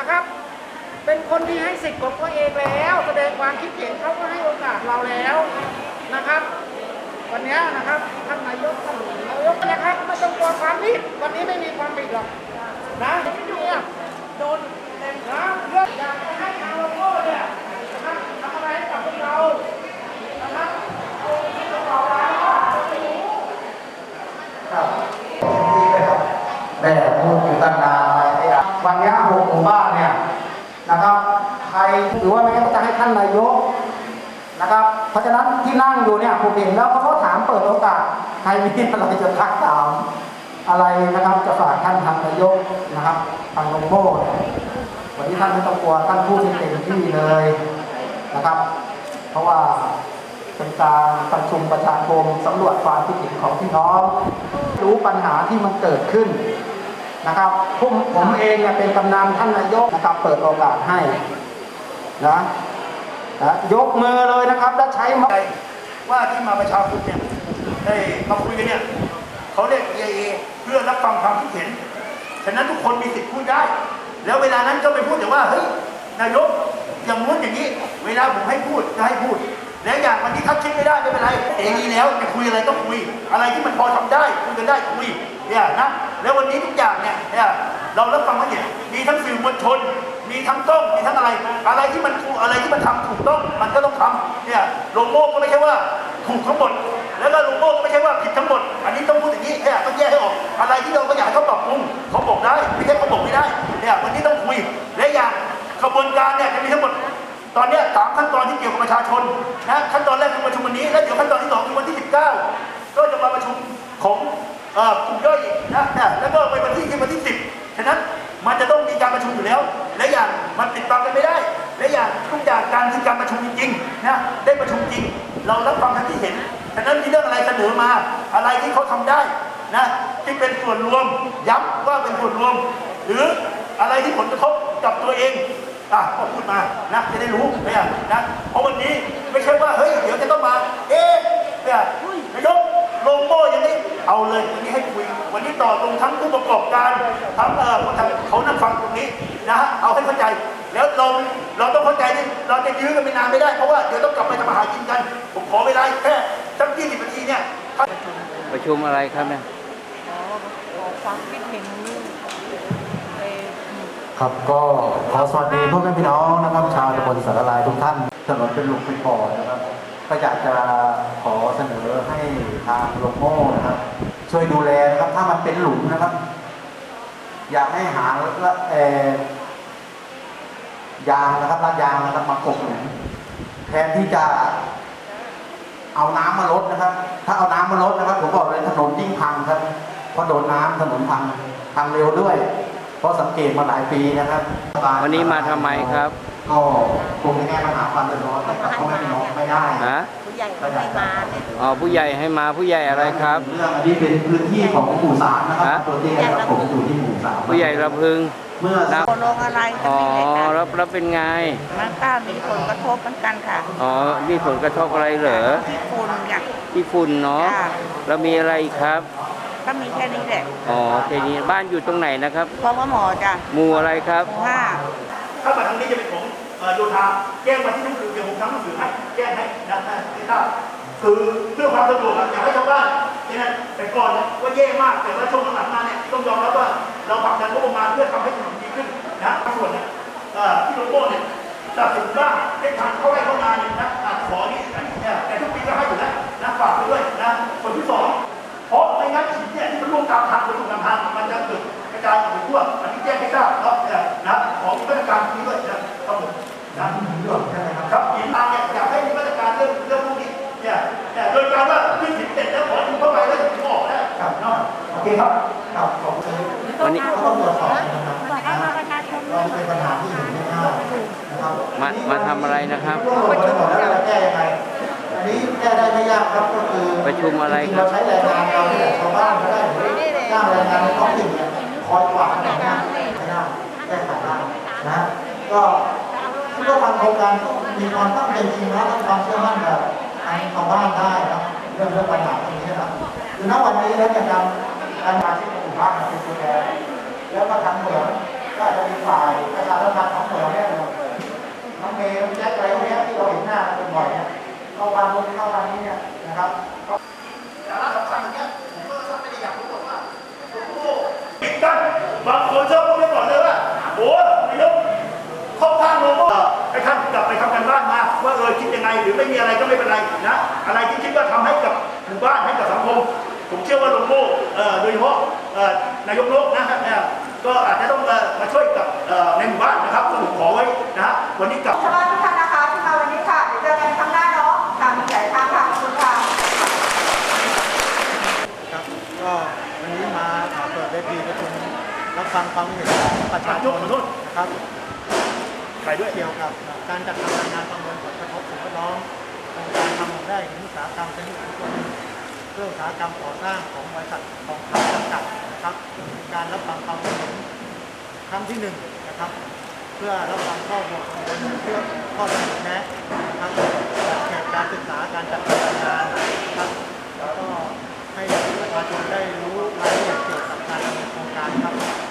ะครับ เป็นคนที่ให้สิทธิ์ของตัวเองแล้ว แสดงความคิดเห็นเขาก็ให้โอกาสเราแล้วนะครับ วันนี้นะครับท่านนายกท่านนายกนะครับไม่ต้องกลัวความผิดวันนี้ไม่มีความผิดหรอกนะเนี่ยโดนเต็มนะเรื่องอยากให้ทางโลโก้เนี่ยนะครับทำอะไรกับพวกเรานะครับเอาที่เราเอาไว้เราไม่รู้ครับดีเลยครับแม่พูดอยู่ตั้งนานอะไรเนี่ยวันนี้หกหมู่บ้านเนี่ยนะครับ ใค รหรือว่าแม้จะให้ท่านนายกนะครับ เพราะฉะนั้นที่นั่งอยู่เนี่ยผมเห็นแล้วเขาก็ถามเปิดโอกาสใครมีอะไรจะทักถามอะไรนะครับจะฝากท่านทางนายกนะครับทางโลโก้วันนี้ท่านไม่ต้องกลัวท่านพูดเต็มที่เลยนะครับ เพราะว่าเป็นการประชุมประชาคมสำรวจความคิดเห็นของพี่น้อง รู้ปัญหาที่มันเกิดขึ้นนะครับผมผมเองเนี่ยเป็นกำนันท่านนายกนะครับเปิดโอกาสให้ นะนะยกมือเลยนะครับและใช้มาว่าที่มาประชาคมเนี่ยได้มาคุยกันเนี่ยเขาเรียก EIA เพื่อรับฟังความคิดเห็น ฉะนั้นทุกคนมีสิทธิ์พูดได้ แล้วเวลานั้นก็ไปพูดแต่ว่าเฮ้ยนายกอย่างนู้นอย่างนี้ เวลาผมให้พูดก็ให้พูด แล้วอย่างวันนี้ทักชิดไม่ได้ไม่เป็นไรเองนี้แล้วจะคุยอะไรต้องคุย อะไรที่มันพอทำได้คุยกันได้คุยเนี่ยนะแล้ววันนี้ทุกอย่างเนี่ยเนี่ยเรารับฟังมาเนี่ยมีทั้งสื่อมวลชน มีทั้งกล้องมีทั้งอะไร อะไรที่มันถูกอะไรที่มันทำถูกต้องมันก็ต้องทำเนี่ยโลโก้ก็ไม่ใช่ว่าถูกทั้งหมด แล้วก็โลโก้ก็ไม่ใช่ว่าผิดทั้งหมด อันนี้ต้องพูดอย่างนี้เนี่ยต้องแยกให้ออก อะไรที่เราก็อยากให้เขาปรับปรุงเขาบอกได้ไม่ใช่เขาบอกไม่ได้เนี่ยวันนี้ต้องคุยและอย่างขบวนการเนี่ยจะมีทั้งหมดตอนนี้สามขั้นตอนที่เกี่ยวกับประชาชนนะขั้นตอนแรกคือประชุมวันนี้ แล้วเดี๋ยวขั้นตอนที่สองคือวันที่ 19 ก็จะมาประชุมของกลุ่มย่อยนะนะแล้วก็ มันติดตามกันไม่ได้ และอย่างทุกอย่างการที่การประชุมจริงๆนะได้ประชุมจริง เรารับฟังทั้งที่เห็นฉะนั้นมีเรื่องอะไรเสนอมา อะไรที่เขาทำได้นะที่เป็นส่วนรวมย้ำว่าเป็นส่วนรวม หรืออะไรที่ผลกระทบกับตัวเองอะก็พูดมานะจะได้รู้เนี่ยนะเพราะวันนี้ไม่ใช่ว่าเฮ้ยเดี๋ยวจะต้องมา เอ๊ะเนี่ยนายก โลโก้อย่างนี้เอาเลยวันนี้ให้คุย วันนี้ต่อตรงทั้งผู้ประกอบการทั้งเออคนทำเขานั่งฟังตรงนี้นะฮะเอาให้เข้าใจ แล้วเราเราต้องเข้าใจนี่เราจะยื้อกันไปนานไม่ได้เพราะว่าเดี๋ยวต้องกลับไปทำอาหารกินกัน ผมขอเวลาอีกแค่สักยี่สิบนาทีเนี่ยประชุมอะไรครับเนี่ยขอขอความคิดเห็นเอ่อครับก็ขอสวัสดีพ่อแม่พี่น้องนะครับ ชาวตำบลสารลายทุกท่านถนนเป็นหลุมเป็นบ่อนะครับ ก็อยากจะขอเสนอให้ทางโลโม่นะครับ ช่วยดูแลนะครับ ถ้ามันเป็นหลุมนะครับ อยากให้หาละเออยางนะครับลาดยางนะครับมากบหลุมแทนที่จะเอาน้ำมาลดนะครับ ถ้าเอาน้ำมาลดนะครับผมบอกเลยถนนยิ่งพังครับเพราะโดนน้ำถนนพังพังเร็วด้วย เพราะสังเกตมาหลายปีนะครับวันนี้มาทำไมครับ ก็คงจะแก้ปัญหาความเดือดร้อนให้กับพ่อแม่พี่น้องไม่ได้ฮะผู้ใหญ่ก็ไม่มาเนี่ยอ๋อผู้ใหญ่ให้มาผู้ใหญ่อะไรครับ เรื่องอันนี้เป็นพื้นที่ของหมู่สามนะครัฮะบตัวเตี้ยครับผมอยู่ที่หมู่สามผู้ใหญ่ระพึงเมื่อนะโลงอะไรก็อ๋อไม่ได้แล้วแล้วเป็นไง มันก็มีผลกระทบเหมือนกันค่ะอ๋อมีผลกระทบอะไรเหรอที่ฝุ่นเนี่ย ที่ฝุ่นเนาะค่ะ แล้วมีอะไรอีกครับ ก็มีแค่นี้แหละอ๋อแค่นี้บ้านอยู่ตรงไหนนะครับ เพราะว่าหมอจ้ะหมู่อะไรครับ หมู่ห้าถ้ามาทางนี้จะเป็นของเอ่อ โยธาแจ้งมาที่หนังสือเดี๋ยวผมทำหนังสือให้แจ้งให้นะที่ทราบคือเพื่อความสะดวกอยากให้ชาวบ้านนี่นะแต่ก่อนเนี่ยว่าแย่มากแต่ว่าช่วงหลังมาเนี่ยต้องยอมรับว่าเราผลักดันงบประมาณเพื่อทำให้ถนนดีขึ้นนะส่วนเนี่ยที่โลโก้เนี่ยสนับสนุนบ้างให้ทางเข้าไร่เข้านาเนี่ยนะอะขอนี่อันนี้เนี่ยแต่ทุกปีก็ให้อยู่แล้วนะฝากไปด้วยนะส่วนที่สองเพราะไม่งั้นหินเนี่ยที่มันร่วงตามทางไปถูกตามทางมันจะเกิดกระจายออกไปทั่วอันนี้แจ้งให้ทราบเนาะนะขอมีมาตรการนี้ด้วยนะ นะเรื่องใช่ไหมครับครับหินทางเนี่ยอยากให้มีมาตรการเรื่องเรื่องพวกนี้เนี่ยเนี่ยโดยการว่าขึ้นหินเสร็จแล้วขอหินเข้าไปแล้วถึงออกนะครับเนาะโอเคครับครับขอบคุณวันนี้ก็ต้องตรวจสอบนะครับเราเป็นปัญหาที่เห็นไม่ง่ายนะครับมามาทำอะไรนะครับร่วมกันหมดแล้วจะแก้ยังไงอันนี้แก้ได้ไม่ยากครับก็คือประชุมอะไรจงๆครัเราบใช้แรงงานเราที่แหละชาวบ้านก็ได้หรือจ้างแรงงานในท้องถิ่นเนี่ยคอยกวาดถนนให้ได้แก้ไขได้นะก็คิดว่าทางโครงการก็ มีความตั้งใจจริงนะต้องความเชื่อมั่นกับทางชาวบ้านได้นะเรื่องเรื่องปัญหาตรงนี้นะคือณวันนี้แล้วเนี่ยการการมาที่หมู่บ้านเป็นตัวแทนแล้วก็ทางเหมืองก็อาจจะมีฝ่ายประชาสัมพันธ์ของเหมืองเนี่ยน้องเมย์น้องแจ็คอะไรพวกนี้ที่เราเห็นหน้ากันบ่อยเนี่ยเข้าวันนู้นเข้าวันนี้เนี่ยนะครับ คิดยังไง หรือไม่มีอะไรก็ไม่เป็นไรนะ อะไรที่คิดว่าทำให้กับหมู่บ้านให้กับสังคม ผมเชื่อว่าโลโก้เอ่อโดยเฉพาะเอ่อนายกโลกนะฮะเนี่ยก็อาจจะต้องเอ่อมาช่วยกับเอ่อในหมู่บ้านนะครับก็ผมขอไว้นะฮะวันนี้กลับชาวบ้านทุกท่านนะคะที่มาวันนี้ค่ะเดี๋ยวเจอกันครั้งหน้าเนาะทางสายทางค่ะขอบคุณค่ะครับก็วันนี้มาขอเปิดเวทีประชุมรับฟังความเห็นของประชาชนขอโทษนะครับ ใครด้วย เกี่ยวกับการจัดทำรายงานประเมินผลกระทบสิ่งแวดล้อมโครงการทำของได้ของอุตสาหกรรมเป็นอุตสาหกเพื่ออุตสาหกรรมก่อสร้างของบริษัทของคำจำกัดนะครับ การรับฟังความเห็นครั้งที่หนึ่งนะครับ เพื่อรับฟังข้อมูลเพื่อข้อเสนอแนะครับเกี่ยวกับการศึกษาการจัดทำรายงานครับแล้วก็ให้ประชาชนได้รู้รายละเอียดเกี่ยวกับการดำเนินโครงการครับ